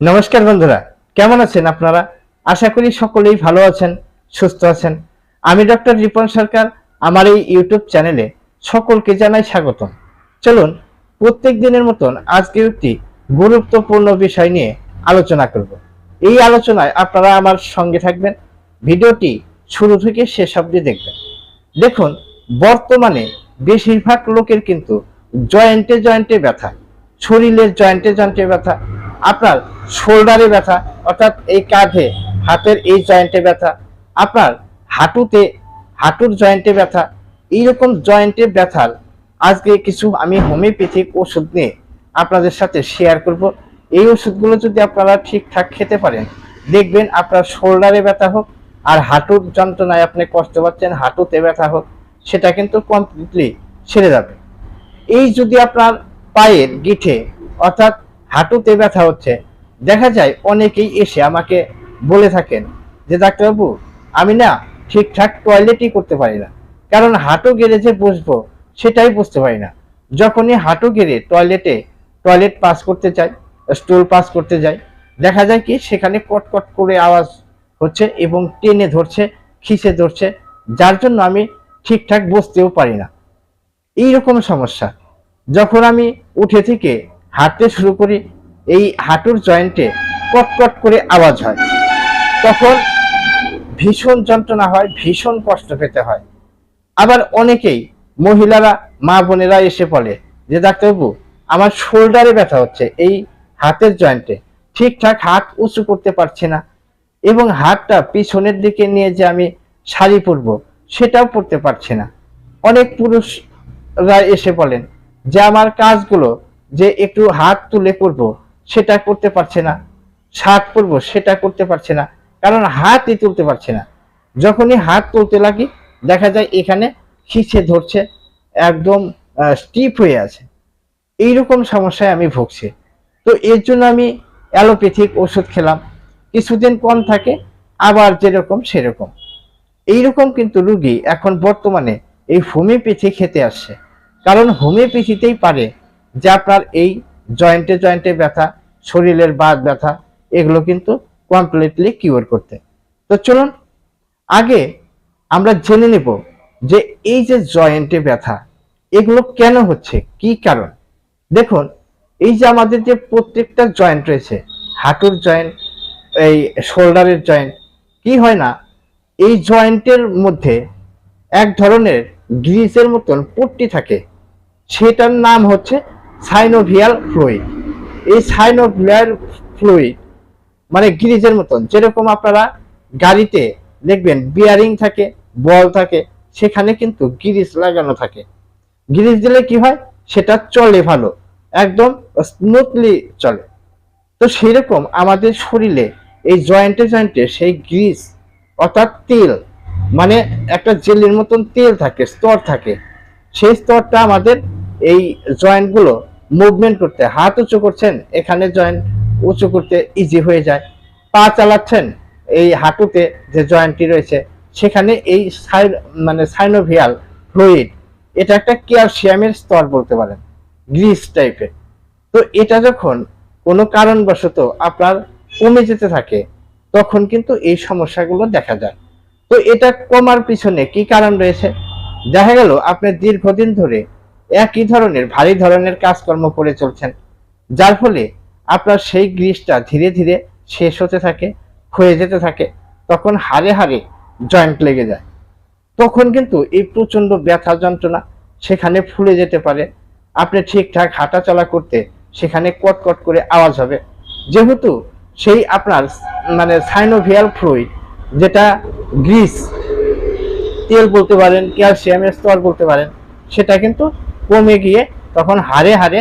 নমস্কার বন্ধুরা, কেমন আছেন আপনারা? আশা করি সকলেই ভালো আছেন, সুস্থ আছেন। আমি ডক্টর রিপন সরকার, আমার এই ইউটিউব চ্যানেলে সকলকে জানাই স্বাগতম। চলুন, প্রত্যেক দিনের মতন আজকে একটি গুরুত্বপূর্ণ বিষয় নিয়ে আলোচনা করব। এই আলোচনায় আপনারা আমার সঙ্গে থাকবেন, ভিডিওটি শুরু থেকে শেষ অবধি দেখবেন। দেখুন, বর্তমানে বেশিরভাগ লোকের কিন্তু জয়েন্টে জয়েন্টে ব্যথা, শরীরের জয়েন্টে জয়েন্টে ব্যথা আপনার শোল্ডারে ব্যথা, অর্থাৎ এই কাঁধে, হাতের এই জয়েন্টে ব্যথা, আপনার হাঁটুতে, হাঁটুর জয়েন্টে ব্যথা, এইরকম জয়েন্টে ব্যথার আজকে কিছু আমি হোমিওপ্যাথিক ওষুধ নিয়ে আপনাদের সাথে শেয়ার করব। এই ওষুধগুলো যদি আপনারা ঠিকঠাক খেতে পারেন, দেখবেন আপনার শোল্ডারে ব্যথা হোক আর হাঁটুর যন্ত্রণায় আপনি কষ্ট পাচ্ছেন, হাঁটুতে ব্যথা হোক, সেটা কিন্তু কমপ্লিটলি সেরে যাবে। এই যদি আপনার পায়ের গিঠে, অর্থাৎ হাঁটুতে ব্যথা হচ্ছে। দেখা যায় অনেকেই এসে আমাকে বলে থাকেন যে, ডাক্তারবাবু, আমি না ঠিকঠাক টয়লেটই করতে পারি না। কারণ হাঁটু গেড়ে যে বসবো, সেটাই বুঝতে পারি না। যখনই হাঁটু গেড়ে টয়লেটে টয়লেট পাস করতে চাই স্টুল পাস করতে যাই, দেখা যায় কি সেখানে কটকট করে আওয়াজ হচ্ছে এবং টেনে ধরছে খিসে ধরছে, যার জন্য আমি ঠিকঠাক বসতেও পারি না। এইরকম সমস্যা। যখন আমি উঠে থেকে হাঁটতে শুরু করি, এই হাঁটুর জয়েন্টে কটকট করে আওয়াজ হয়। তখন ভীষণ যন্ত্রণা হয়, ভীষণ কষ্ট পেতে হয়। আবার অনেকেই মহিলারা, মা বোনেরা এসে বলে যে, ডাক্তারবাবু, আমার শোল্ডারে ব্যথা হচ্ছে, এই হাতের জয়েন্টে ঠিকঠাক হাত উঁচু করতে পারছি না এবং হাতটা পিছনের দিকে নিয়ে যে আমি শাড়ি পরবো, সেটাও পরতে পারছি না। অনেক পুরুষরা এসে বলেন যে, আমার কাজগুলো যে একটু হাত তুলে করব সেটা করতে পারছে না। শার্ট পরবো, সেটা করতে পারছে না। কারণ হাতই তুলতে পারছে না। যখনই হাত তুলতে লাগি, দেখা যায় এখানে খিচে ধরছে, একদম স্টিপ হয়ে আছে। এইরকম সমস্যায় আমি ভুগছি। তো এর জন্য আমি অ্যালোপ্যাথিক ওষুধ খেলাম। কিছুদিন কম থাকে, আবার যেরকম সেরকম। এইরকম কিন্তু রুগী এখন বর্তমানে এই হোমিওপ্যাথি খেতে আসছে। কারণ হোমিওপ্যাথিতেই পারে যে আপনার এই জয়েন্টে জয়েন্টে ব্যথা, শরীরের বাদ ব্যথা, এগুলো কিন্তু কমপ্লিটলি কিওর করতে। তো চলুন, আগে আমরা জেনে নেব যে এই যে জয়েন্টে ব্যথা, এগুলো কেন হচ্ছে, কি কারণ? দেখুন, এই যে আমাদের যে প্রত্যেকটা জয়েন্ট রয়েছে, হাঁটুর জয়েন্ট এই শোল্ডারের জয়েন্ট কি হয় না, এই জয়েন্টের মধ্যে এক ধরনের গ্রিসের মতন পট্টি থাকে, সেটার নাম হচ্ছে সাইনোভিয়াল ফ্লুইড। এই সাইনোভিয়াল ফ্লুইড মানে গ্রিজের মতন, যেরকম আপনারা গাড়িতে দেখবেন বিয়ারিং থাকে, বল থাকে, সেখানে কিন্তু গ্রিস লাগানো থাকে। গ্রিস দিলে কি হয়? সেটা চলে ভালো, একদম স্মুথলি চলে। তো সেরকম আমাদের শরীরে এই জয়েন্টে জয়েন্টে সেই গ্রিস অর্থাৎ তেল মানে একটা জেলের মতন তেল থাকে, স্তর থাকে। সেই স্তরটা আমাদের এই জয়েন্টগুলো মুভমেন্ট করতে, হাত উঁচু করছেন, এখানে জয়েন্ট উঁচু করতে ইজি হয়ে যায়। পা চালাচ্ছেন, এই হাঁটুতে যে জয়েন্টটি রয়েছে, সেখানে এই মানে সাইনোভিয়াল ফ্লুইড এটা একটা ক্যালসিয়ামের স্তর বলতে পারেন গ্রিস টাইপের তো এটা যখন কোনো কারণবশত আপনার কমে যেতে থাকে, তখন কিন্তু এই সমস্যাগুলো দেখা যায়। তো এটা কমার পিছনে কি কারণ রয়েছে? দেখা গেল, আপনি দীর্ঘদিন ধরে একই ধরনের, ভারী ধরনের কাজকর্ম করে চলছেন। যার ফলে আপনার সেই গ্রিসটা ধীরে ধীরে শেষ হতে থাকে ক্ষয়ে যেতে থাকে, তখন হারে হারে জয়েন্ট লেগে যায়। তখন কিন্তু এই প্রচণ্ড ব্যথা যন্ত্রণা সেখানে ফুলে যেতে পারে। আপনি ঠিকঠাক হাঁটা চলা করতে সেখানে কটকট করে আওয়াজ হবে। যেহেতু সেই আপনার মানে সাইনোভিয়াল ফ্লুইড যেটা গ্রিস তেল বলতে পারেন ক্যালসিয়ামের স্তর বলতে পারেন, সেটা কিন্তু কমে গিয়ে তখন হারে হারে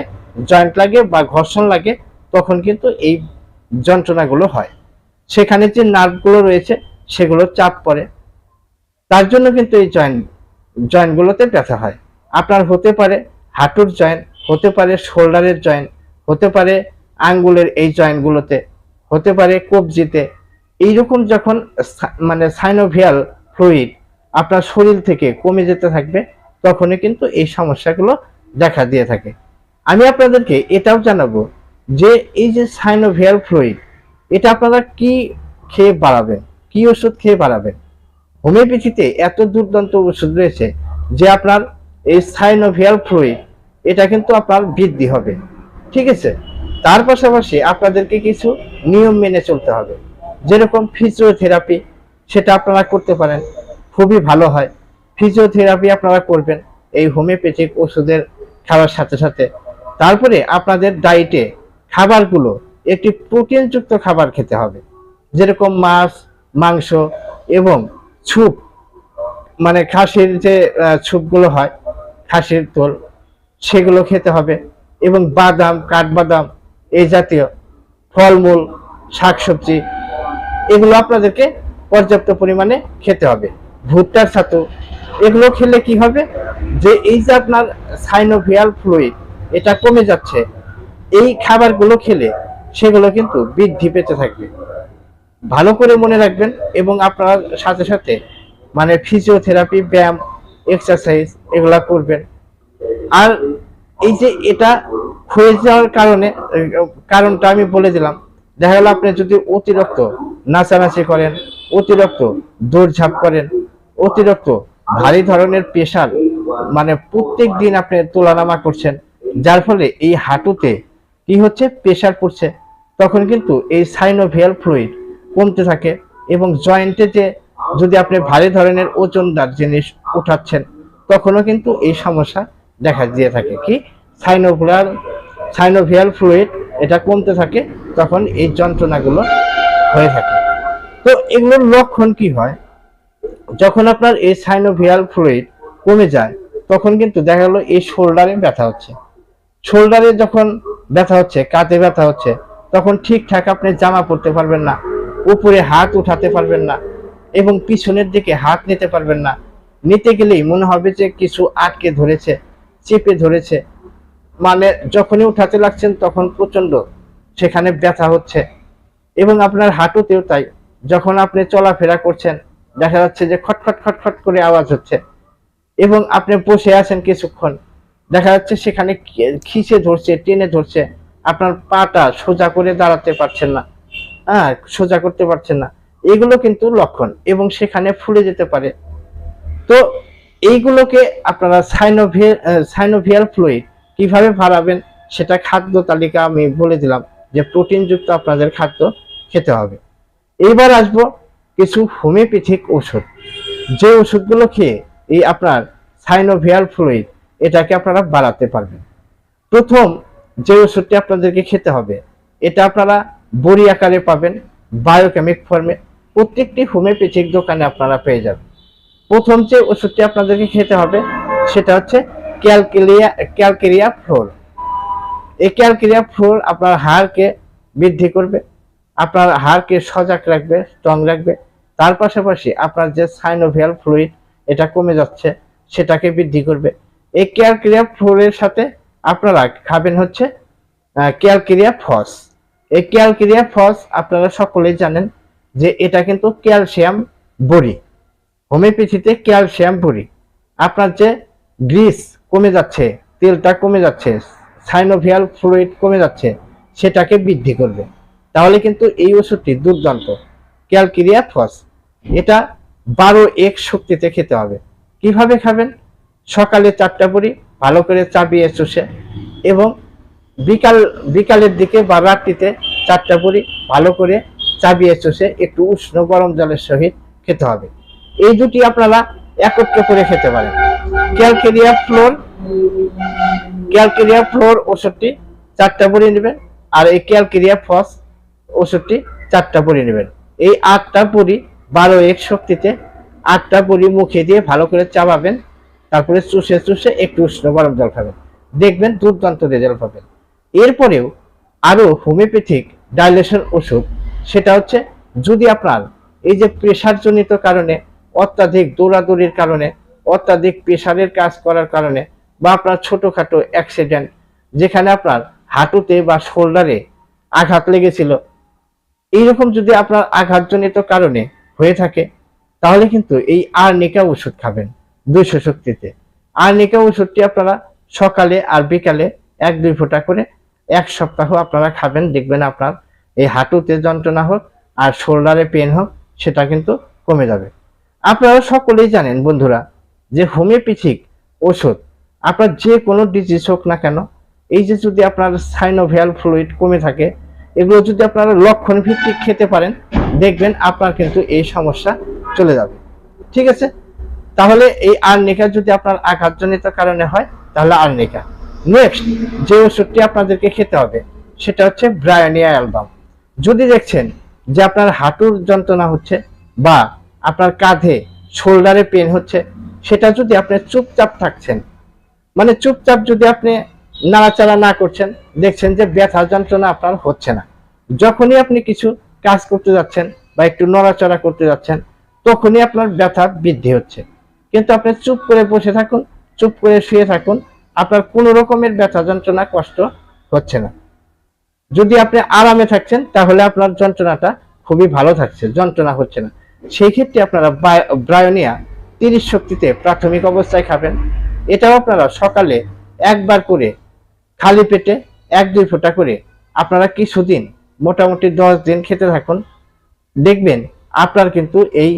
জয়েন্ট লাগে বা ঘর্ষণ লাগে, তখন কিন্তু এই যন্ত্রণাগুলো হয়। সেখানে যে নার্ভগুলো রয়েছে, সেগুলো চাপ পড়ে। তার জন্য কিন্তু এই জয়েন্ট জয়েন্টগুলোতে ব্যথা হয়। আপনার হতে পারে হাঁটুর জয়েন্ট হতে পারে শোল্ডারের জয়েন্ট হতে পারে আঙ্গুলের এই জয়েন্টগুলোতে হতে পারে কবজিতে। এইরকম যখন মানে সাইনোভিয়াল ফ্লুইড আপনার শরীর থেকে কমে যেতে থাকবে তখনই কিন্তু এই সমস্যাগুলো দেখা দিয়ে থাকে। আমি আপনাদেরকে এটাও জানাব যে এই যে সাইনোভিয়াল ফ্লুইড এটা আপনারা কি খেয়ে বাড়াবেন? কি ওষুধ খেয়ে বাড়াবেন? হোমিওপ্যাথিতে এত দুর্দান্ত ওষুধ রয়েছে যে আপনার এই সাইনোভিয়াল ফ্লুইড এটা কিন্তু আপনার বৃদ্ধি হবে। ঠিক আছে? তার পাশাপাশি আপনাদেরকে কিছু নিয়ম মেনে চলতে হবে। যেরকম ফিজিওথেরাপি সেটা আপনারা করতে পারেন। খুবই ভালো হয়। ফিজিওথেরাপি আপনারা করবেন, এই হোমিওপ্যাথিক ওষুধের খাওয়ার সাথে সাথে। তারপরে আপনাদের ডায়েটে খাবারগুলো একটি প্রোটিনযুক্ত খাবার খেতে হবে, যেরকম মাছ, মাংস এবং ছুপ মানে খাসির যে ছুপগুলো হয়, খাসির তোল, সেগুলো খেতে হবে এবং বাদাম, কাঠবাদাম, এই জাতীয় ফলমূল, শাকসবজি, এগুলো আপনাদেরকে পর্যাপ্ত পরিমাণে খেতে হবে। ভুট্টার ছাতু এগুলো খেলে কি হবে? যে এই যে আপনার সাইনোভিয়াল ফ্লুইড, এটা কমে যাচ্ছে, এই খাবারগুলো খেলে সেগুলো কিন্তু বৃদ্ধি পেতে থাকবে। ভালো করে মনে রাখবেন এবং আপনার সাথে সাথে মানে ফিজিওথেরাপি ব্যায়াম এক্সারসাইজ এগুলা করবেন। আর এই যে এটা হয়ে যাওয়ার কারণে, কারণটা আমি বলে দিলাম। দেখা গেল আপনি যদি অতিরিক্ত নাচানাচি করেন, অতিরিক্ত দৌড়ঝাঁপ করেন, অতিরিক্ত ভারী ধরনের প্রেশার মানে প্রত্যেক দিন আপনি তোলানামা করছেন, যার ফলে এই হাঁটুতে কি হচ্ছে প্রেশার পড়ছে, তখন কিন্তু এই সাইনোভিয়াল ফ্লুইড কমতে থাকে এবং জয়েন্টে যে যদি আপনি ভারী ধরনের ওজনদার জিনিস উঠাচ্ছেন, তখনও কিন্তু এই সমস্যা দেখা দিয়ে থাকে। কি? সাইনোভিয়াল সাইনোভিয়াল ফ্লুইড এটা কমতে থাকে, তখন এই যন্ত্রণাগুলো হয়ে থাকে। তো এগুলোর লক্ষণ কি হয়? যখন আপনার এই সাইনোভিয়াল ফ্লুইড কমে যায়, তখন কিন্তু দেখা গেলো এই শোল্ডারে ব্যথা হচ্ছে। শোল্ডারে যখন ব্যথা হচ্ছে, কাঁধে ব্যথা হচ্ছে, তখন ঠিকঠাক আপনি জামা পরতে পারবেন না, উপরে হাত উঠাতে পারবেন না এবং পিছনের দিকে হাত নিতে পারবেন না। নিতে গেলেই মনে হবে যে কিছু আটকে ধরেছে, চেপে ধরেছে। মানে যখনই উঠাতে লাগছেন, তখন প্রচণ্ড সেখানে ব্যথা হচ্ছে। এবং আপনার হাঁটুতেও তাই। যখন আপনি চলাফেরা করছেন দেখা যাচ্ছে যে খটখট খটখট করে আওয়াজ হচ্ছে। এবং আপনি বসে আছেন কিছুক্ষণ। দেখা যাচ্ছে সেখানে খিচে ধরছে, টেনে ধরছে। আপনার পাটা সোজা করে দাঁড়াতে পারছেন না। হ্যাঁ সোজা করতে পারছেন না। এগুলো কিন্তু লক্ষণ এবং সেখানে ফুলে যেতে পারে। তো এইগুলোকে আপনারা সাইনোভিয়াল সাইনোভিয়াল ফ্লুইড কীভাবে বাড়াবেন সেটা খাদ্য তালিকা আমি বলে দিলাম যে প্রোটিনযুক্ত আপনাদের খাদ্য খেতে হবে। এইবার আসব কিছু হোমিওপ্যাথিক ওষুধ। যে ওষুধগুলো খেয়ে এই আপনার সাইনোভিয়াল ফ্লুইড, এটাকে আপনারা বাড়াতে পারবেন। প্রথম যে ওষুধটি আপনাদেরকে খেতে হবে, এটা আপনারা বড়ি আকারে পাবেন, বায়োকেমিক ফর্মে প্রত্যেকটি হোমিওপ্যাথিক দোকানে আপনারা পেয়ে যাবেন। প্রথম যে ওষুধটি আপনাদেরকে খেতে হবে, সেটা হচ্ছে ক্যালকেলিয়া, ক্যালকেরিয়া ফ্লোর। এই ক্যালকেরিয়া ফ্লোর আপনার হাড়কে বৃদ্ধি করবে, আপনার হাড়কে সজাগ রাখবে, স্ট্রং রাখবে তার পাশাপাশি আপনার যে সাইনোভিয়াল ফ্লুইড এটা কমে যাচ্ছে, সেটাকে বৃদ্ধি করবে। এই ক্যালকেরিয়া ফ্লোরের সাথে আপনারা খাবেন হচ্ছে ক্যালকেরিয়া ফস এই ক্যালকেরিয়া ফস আপনারা সকলেই জানেন যে এটা কিন্তু ক্যালসিয়াম বড়ি, হোমিওপ্যাথিতে ক্যালসিয়াম বড়ি। আপনার যে গ্রিস কমে যাচ্ছে, তেলটা কমে যাচ্ছে সাইনোভিয়াল ফ্লুইড কমে যাচ্ছে, সেটাকে বৃদ্ধি করবে। তাহলে কিন্তু এই ওষুধটি দুর্দান্ত। ক্যালকেরিয়া ফস এটা বারো এক শক্তিতে খেতে হবে। কীভাবে খাবেন? সকালে চারটা বড়ি, ভালো করে চাবিয়ে চুষে এবং বিকাল, বিকালের দিকে বা রাত্রিতে চারটা বড়ি ভালো করে চাবিয়ে চুষে একটু উষ্ণ গরম জলের সহিত খেতে হবে। এই দুটি আপনারা একত্রে করে খেতে পারেন। ক্যালকেরিয়া ফ্লোর ক্যালকেরিয়া ফ্লোর ওষুধটি চারটা বড়ি নেবেন আর এই ক্যালকেরিয়া ফস ওষুধটি চারটা বড়ি নেবেন। এই আটটা বড়ি বারো এক শক্তিতে আটটা বড়ি মুখে দিয়ে ভালো করে চাবাবেন, তারপরে চুষে চুষে একটু উষ্ণ গরম জল খাবেন। দেখবেন দুর্দান্ত রেজাল্ট পাবেন। এরপরেও আরও হোমিওপ্যাথিক ডাইলেশন ওষুধ, সেটা হচ্ছে যদি আপনার এই যে প্রেশারজনিত কারণে, অত্যাধিক দৌড়াদৌড়ির কারণে, অত্যাধিক প্রেশারের কাজ করার কারণে বা আপনার ছোটোখাটো অ্যাক্সিডেন্ট যেখানে আপনার হাঁটুতে বা শোল্ডারে আঘাত লেগেছিল, এইরকম যদি আপনার আঘাতজনিত কারণে হয়ে থাকে, তাহলে কিন্তু এই আর আর্নিকা ওষুধ খাবেন দুইশো শক্তিতে। আর আর্নিকা ওষুধটি আপনারা সকালে আর বিকালে এক, দুই ফোঁটা করে এক সপ্তাহ আপনারা খাবেন, দেখবেন আপনার এই হাঁটুতে যন্ত্রণা হোক আর শোল্ডারে পেন হোক, সেটা কিন্তু কমে যাবে। আপনারা সকলেই জানেন বন্ধুরা যে হোমিওপ্যাথিক ওষুধ আপনার যে কোনো ডিজিজ হোক না কেন, এই যে যদি আপনার সাইনোভিয়াল ফ্লুইড কমে থাকে, এগুলো যদি আপনারা লক্ষণ ভিত্তিক খেতে পারেন দেখবেন আপনার কিন্তু এই সমস্যা চলে যাবে। ঠিক আছে? তাহলে এই আর্নিকা যদি আপনার আঘাতজনিত কারণে হয়, তাহলে আর্নিকা। নেক্সট যে ওষুধটি আপনাদেরকে খেতে হবে, সেটা হচ্ছে ব্রায়ানিয়া অ্যালবাম। যদি দেখছেন যে আপনার হাঁটুর যন্ত্রণা হচ্ছে বা আপনার কাঁধে শোল্ডারে পেন হচ্ছে, সেটা যদি আপনি চুপচাপ থাকছেন মানে চুপচাপ যদি আপনি নাড়াচাড়া না করছেন, দেখছেন যে ব্যথা যন্ত্রণা আপনার হচ্ছে না। যখনই আপনি কিছু কাজ করতে যাচ্ছেন বা একটু নড়াচড়া করতে যাচ্ছেন, তখনই আপনার ব্যথা বৃদ্ধি হচ্ছে। কিন্তু আপনি চুপ করে বসে থাকুন, চুপ করে শুয়ে থাকুন, আপনার কোনো রকমের ব্যথা যন্ত্রণা, কষ্ট হচ্ছে না। যদি আপনি আরামে থাকছেন, তাহলে আপনার যন্ত্রণাটা খুবই ভালো থাকছে, যন্ত্রণা হচ্ছে না। সেই ক্ষেত্রে আপনারা ব্রায়োনিয়া তিরিশ শক্তিতে প্রাথমিক অবস্থায় খাবেন। এটাও আপনারা সকালে একবার করে খালি পেটে এক দুই ফোঁটা করে আপনারা কিছুদিন মোটামুটি দশ দিন খেতে থাকুন। দেখবেন আপনার কিন্তু এই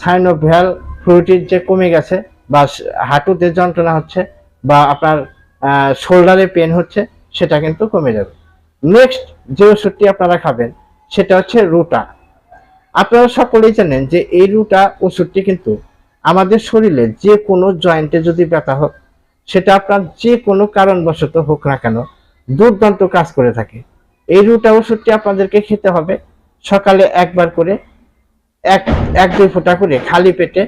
সাইনোভিয়াল ফ্লুইড যে কমে গেছে বা হাঁটুতে যন্ত্রণা হচ্ছে বা আপনার শোল্ডারে পেন হচ্ছে, সেটা কিন্তু কমে যাবে। নেক্সট যে ওষুধটি আপনারা খাবেন, সেটা হচ্ছে রুটা। আপনারা সকলেই জানেন যে এই রুটা ওষুধটি কিন্তু আমাদের শরীরে যে কোনো জয়েন্টে যদি ব্যথা হোক, সেটা আপনার যে কোনো কারণবশত হোক না কেন দুর্দান্ত কাজ করে থাকে। এই রুটা ওষুধটি আপনাদেরকে খেতে হবে। সকালে একবার করে এক এক, দুই ফোঁটা করে খালি পেটে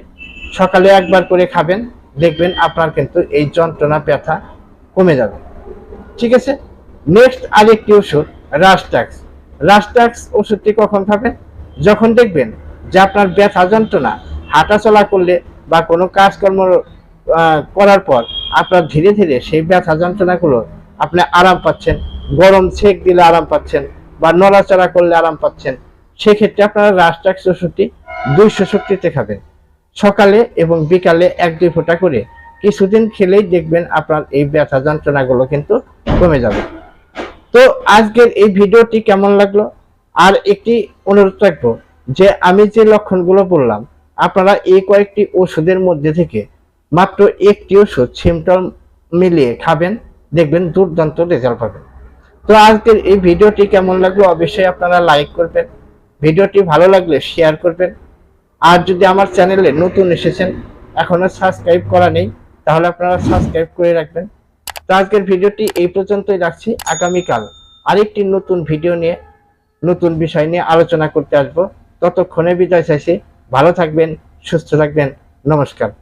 সকালে একবার করে খাবেন। দেখবেন আপনার কিন্তু এই যন্ত্রণা, ব্যথা কমে যাবে। ঠিক আছে? নেক্সট আরেকটি ওষুধ রাস্টাক্স রাস্টাক্স ওষুধটি কখন খাবেন? যখন দেখবেন যে আপনার ব্যথা, যন্ত্রণা, হাঁটাচলা করলে বা কোনো কাজকর্ম করার পর আপনার ধীরে ধীরে সেই ব্যথা, যন্ত্রণাগুলো আপনি আরাম পাচ্ছেন। গরম সেক দিলে আরাম পাচ্ছেন বা নড়াচড়া করলে আরাম পাচ্ছেন, সেক্ষেত্রে আপনারা রাস্টাক্স ওষুধটি দুইশো শক্তিতে খাবেন। সকালে এবং বিকালে এক দুই ফোঁটা করে কিছুদিন খেলেই দেখবেন আপনার এই ব্যথা যন্ত্রণাগুলো কিন্তু কমে যাবে। তো আজকের এই ভিডিওটি কেমন লাগল? আর একটি অনুরোধ রাখব যে আমি যে লক্ষণগুলো বললাম, আপনারা এই কয়েকটি ওষুধের মধ্যে থেকে মাত্র একটি ওষুধ সিমটম মিলিয়ে খাবেন, দেখবেন দুর্দান্ত রেজাল্ট পাবেন। তো আজকের এই ভিডিওটি কেমন লাগল? অবশ্যই আপনারা লাইক করবেন। ভিডিওটি ভালো লাগলে শেয়ার করবেন। আর যদি আমার চ্যানেলে নতুন এসেছেন, এখনও সাবস্ক্রাইব করা নেই, তাহলে আপনারা সাবস্ক্রাইব করে রাখবেন। তো আজকের ভিডিওটি এই পর্যন্তই রাখছি। আগামীকাল আরেকটি নতুন ভিডিও নিয়ে, নতুন বিষয় নিয়ে আলোচনা করতে আসব। ততক্ষণে বিদায় চাইছি। ভালো থাকবেন, সুস্থ থাকবেন। নমস্কার।